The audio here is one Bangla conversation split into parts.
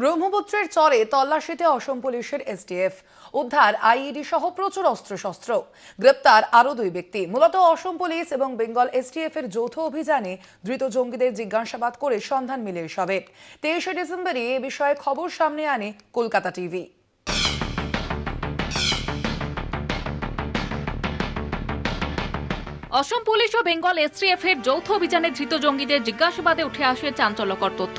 ব্রহ্মপুত্রের চরে তল্লাশিতে অসম পুলিশের এসটিএফ উদ্ধার আইইডি সহ প্রচুর অস্ত্রশস্ত্র। গ্রেপ্তার আরও দুই ব্যক্তি। মূলত অসম পুলিশ এবং বেঙ্গল এসটিএফ এর যৌথ অভিযানে ধৃত জঙ্গিদের জিজ্ঞাসাবাদ করে সন্ধান মিলে এসবের। তেইশে ডিসেম্বরে এ বিষয়ে খবর সামনে আনে কলকাতা টিভি। অসম পুলিশ ও বেঙ্গল এসটিএফ এর যৌথ অভিযানে ধৃত জঙ্গিদের জিজ্ঞাসাবাদে উঠে আসে চাঞ্চল্যকর তথ্য।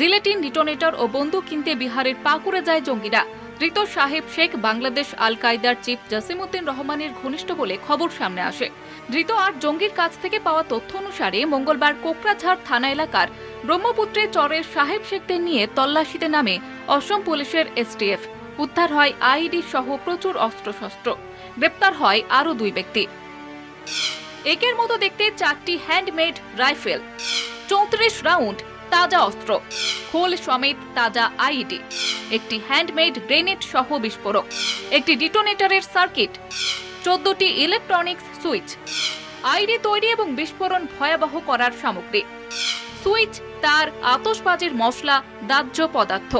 জিলেটিন ডিটোনেটর ও বন্দুক কিনতে বিহারের পাকুড়ে যায় জঙ্গিরা। ধৃত সাহেব শেখ বাংলাদেশ আল কায়দার চিফ জাসিমউদ্দিন রহমানের ঘনিষ্ঠ বলে খবর সামনে আসে। ধৃত আট জঙ্গির কাছ থেকে পাওয়া তথ্য অনুসারে মঙ্গলবার কোকরাঝাড় থানা এলাকার ব্রহ্মপুত্রে চরের সাহেব শেখদের নিয়ে তল্লাশিতে নামে অসম পুলিশের এসটিএফ। উদ্ধার হয় আইডি সহ প্রচুর অস্ত্রশস্ত্র। গ্রেপ্তার হয় আরও দুই ব্যক্তি। একের মতো দেখতে চারটি হ্যান্ডমেড রাইফেল চৌত্রিশ রাউন্ড তাজা অস্ত্র, খোল সমেত তাজা আইডি একটি হ্যান্ডমেড গ্রেনেড সহ বিস্ফোরক, একটি ডিটোনেটরের সার্কিট চোদ্দটি ইলেকট্রনিক্স সুইচ আইডি তৈরি এবং বিস্ফোরণ ভয়াবহ করার সামগ্রী। সুইচ তার আতসবাজির মশলা, দাহ্য পদার্থ।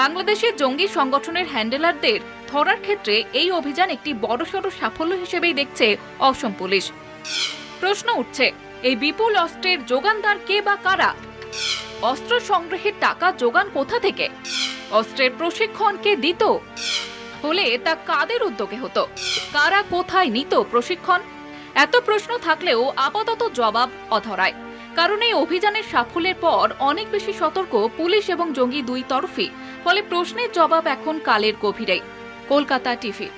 বাংলাদেশের জঙ্গি সংগঠনের হ্যান্ডেলারদের ধরার ক্ষেত্রে এই অভিযান একটি বড়সড় সাফল্য হিসেবেই দেখছে অসম পুলিশ। প্রশ্ন উঠছে, এই বিপুল অস্ত্রের যোগানদার কে বা কারা? অস্ত্র সংগ্রহের টাকা যোগান কোথা থেকে? অস্ত্রের প্রশিক্ষণ কে দিত? হলে তা কাদের উদ্যোগে হতো? কারা কোথায় নিত প্রশিক্ষণ? এত প্রশ্ন থাকলেও আপাতত জবাব অধরায়, কারণ এই অভিযানের সাফল্যের পর অনেক বেশি সতর্ক পুলিশ এবং জঙ্গি দুই তরফই ফলে প্রশ্নের জবাব এখন কালের গভীরে কলকাতা টিভি।